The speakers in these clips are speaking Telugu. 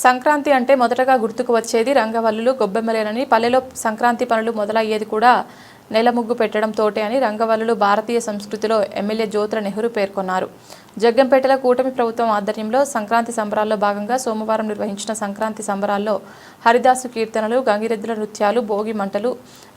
సంక్రాంతి అంటే మొదటగా గుర్తుకు వచ్చేది రంగవల్లులు గొబ్బెమ్మలేనని పల్లెలో సంక్రాంతి పనులు మొదలయ్యేది కూడా నెల ముగ్గు పెట్టడం తోటే అని రంగవల్లులు భారతీయ సంస్కృతిలో ఎమ్మెల్యే జ్యోతుల నెహ్రూ పేర్కొన్నారు. జగ్గంపేటలో కూటమి ప్రభుత్వం ఆధ్వర్యంలో సంక్రాంతి సంబరాల్లో భాగంగా సోమవారం నిర్వహించిన సంక్రాంతి సంబరాల్లో హరిదాసు కీర్తనలు గంగిరెద్దుల నృత్యాలు భోగి మంటలు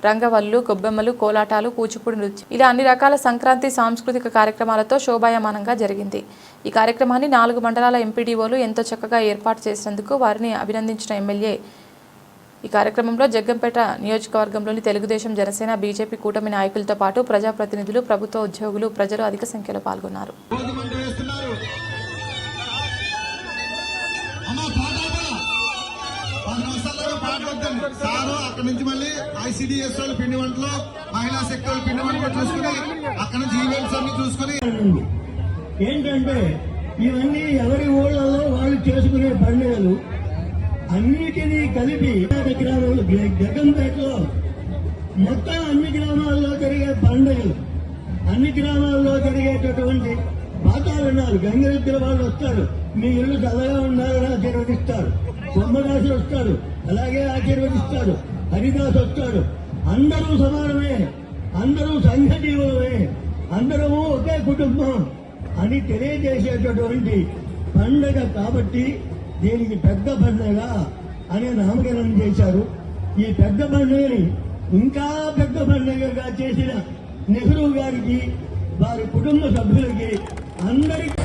రంగవల్లు గొబ్బెమ్మలు కోలాటాలు కూచిపూడి నృత్యం. ఇలా అన్ని రకాల సంక్రాంతి సాంస్కృతిక కార్యక్రమాలతో శోభాయమానంగా జరిగింది. ఈ కార్యక్రమాన్ని నాలుగు మండలాల ఎంపీడీఓలు ఎంతో చక్కగా ఏర్పాటు చేసినందుకు వారిని అభినందించిన ఎమ్మెల్యే. ఈ కార్యక్రమంలో జగ్గంపేట నియోజకవర్గంలోని తెలుగుదేశం జనసేన బీజేపీ కూటమి నాయకులతో పాటు ప్రజాప్రతినిధులు ప్రభుత్వ ఉద్యోగులు ప్రజలు అధిక సంఖ్యలో పాల్గొన్నారు. పది నిమిషాల్లో పాట సారు అక్కడ నుంచి మళ్ళీ ఐసీడీఎస్ వాళ్ళు పిండి వంటలు మహిళా శక్తి వాళ్ళు పిండి వంటలు చూసుకుని అక్కడ నుంచి ఈవెంట్స్ అన్ని చూసుకుని. ఉంది. ఏంటంటే ఇవన్నీ ఎవరి ఊళ్ళలో వాళ్ళు చేసుకునే పండుగలు అన్నిటినీ కలిపి గ్రామంలో జగన్పేటలో మొత్తం అన్ని గ్రామాల్లో జరిగే పండుగలు అన్ని గ్రామాల్లో జరిగేటటువంటి వాతావరణాలు గంగిరెద్దుల వాళ్ళు వస్తారు. మీ ఇల్లు చల్లగా ఉండాలని ఆశీర్వదిస్తారు. బొమ్మదాసు వస్తాడు అలాగే ఆశీర్వదిస్తాడు హరిదాస్ వస్తాడు. అందరూ సమానమే అందరూ సంఘజీవులమే అందరము ఒకే కుటుంబం అని తెలియజేసేటటువంటి పండగ కాబట్టి దీనికి పెద్ద పండగ అనే నామకరణం చేశారు. ఈ పెద్ద పండుగని ఇంకా పెద్ద పండుగగా చేసిన నెహ్రూ గారికి వారి కుటుంబ సభ్యులకి అందరికీ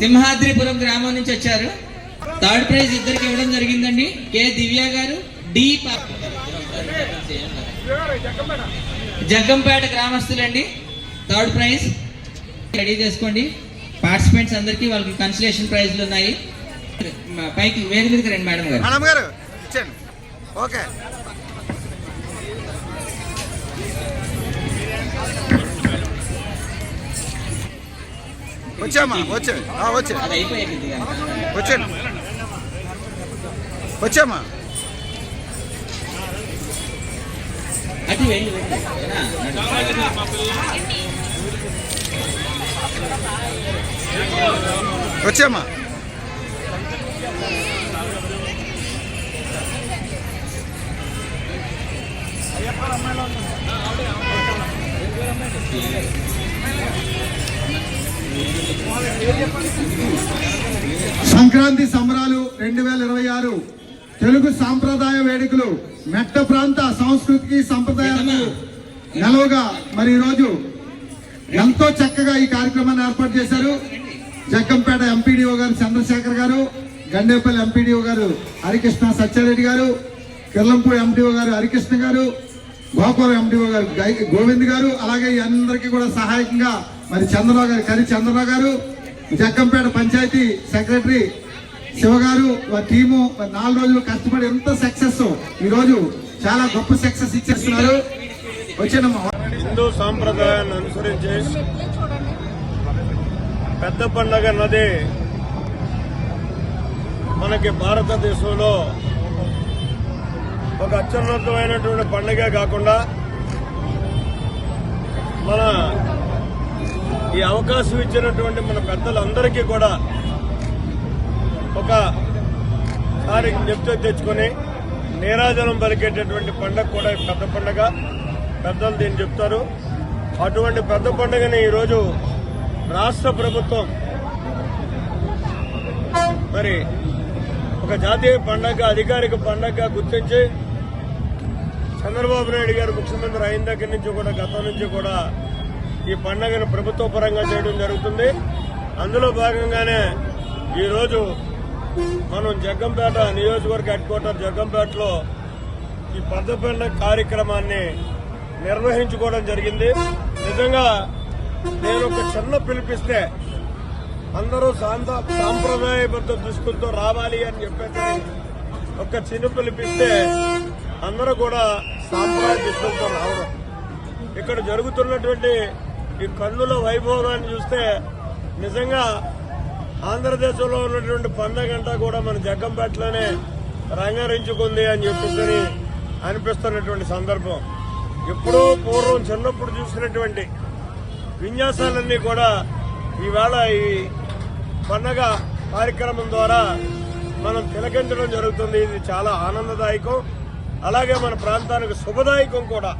సింహాద్రిపురం గ్రామం నుంచి వచ్చారు. థర్డ్ ప్రైజ్ ఇద్దరికి ఇవ్వడం జరిగిందండి. కే దివ్య గారు D Jaggampeta గ్రామస్తులండి. Third prize. Ready చేసుకోండి. పార్టిసిపెంట్స్ అందరికీ వాళ్ళకి కన్సలేషన్ ప్రైజ్లు ఉన్నాయి. పైకి వేరు మీదకి రండి మేడం గారు. మేడం గారు ఇచ్చాను ఓకే. వచ్చామా వచ్చే. వచ్చే. వచ్చాను. వచ్చామా అటు వెళ్ళి? వచ్చామా సంక్రాంతి సంబరాలు రెండు వేల ఇరవై ఆరు. తెలుగు సాంప్రదాయ వేడుకలు మెట్ట ప్రాంత సంస్కృతికి సంప్రదాయాలకు నెలవుగా మరి ఈరోజు ఎంతో చక్కగా ఈ కార్యక్రమాన్ని ఏర్పాటు చేశారు. జగ్గంపేట ఎంపీడీఓ గారు చంద్రశేఖర్ గారు గండేపల్లి ఎంపీడీఓ గారు హరికృష్ణ సత్యారెడ్డి గారు కిర్లంపూడి ఎంపీఓ గారు హరికృష్ణ గారు గోపురం ఎంపీఓ గారు గై- గోవింద్ గారు అలాగే అందరికీ కూడా సహాయకంగా మరి చంద్రరావు గారు కరి చంద్రరావు గారు జగ్గంపేట పంచాయతీ సెక్రటరీ శివ గారు వారి టీము నాలుగు రోజులు కష్టపడి ఎంత సక్సెస్ ఈరోజు చాలా గొప్ప సక్సెస్ ఇచ్చేస్తున్నారు. వచ్చిన హిందూ సాంప్రదాయాన్ని అనుసరించి పెద్ద పండగ అన్నది మనకి భారతదేశంలో ఒక అత్యున్నతమైనటువంటి పండుగ కాకుండా మన ఈ అవకాశం ఇచ్చినటువంటి మన పెద్దలందరికీ కూడా ఒక సారి చెప్తే తెచ్చుకొని నీరాజనం పలికేటటువంటి పండగ కూడా పెద్ద పండగ. పెద్దలు దీన్ని చెప్తారు. అటువంటి పెద్ద పండుగని ఈరోజు రాష్ట్ర ప్రభుత్వం మరి ఒక జాతీయ పండగ అధికారిక పండగ గుర్తించి చంద్రబాబు నాయుడు గారు ముఖ్యమంత్రి అయిన దగ్గర నుంచి కూడా గతం నుంచి కూడా ఈ పండుగను ప్రభుత్వ పరంగా చేయడం జరుగుతుంది. అందులో భాగంగానే ఈరోజు మనం జగ్గంపేట నియోజకవర్గ హెడ్ క్వార్టర్ జగ్గంపేటలో ఈ పెద్ద కార్యక్రమాన్ని నిర్వహించుకోవడం జరిగింది. నిజంగా నేను ఒక చిన్న పిలిపిస్తే అందరూ సాంత సాంప్రదాయబద్ధ దుస్తులతో రావాలి అని చెప్పేసి ఒక చిన్న పిలిపిస్తే అందరూ కూడా సాంప్రదాయ దుస్తులతో రావడం. ఇక్కడ జరుగుతున్నటువంటి ఈ కన్నుల వైభవాన్ని చూస్తే నిజంగా ఆంధ్రదేశంలో ఉన్నటువంటి పండగ అంతా కూడా మన జగ్గంపేటలోనే రంగరించుకుంది అని చెప్పేసి అనిపిస్తున్నటువంటి సందర్భం. ఎప్పుడో పూర్వం చిన్నప్పుడు చూసినటువంటి విన్యాసాలన్నీ కూడా ఈవేళ ఈ పండగ కార్యక్రమం ద్వారా మనం తిలకించడం జరుగుతుంది. ఇది చాలా ఆనందదాయకం. అలాగే మన ప్రాంతానికి శుభదాయకం కూడా.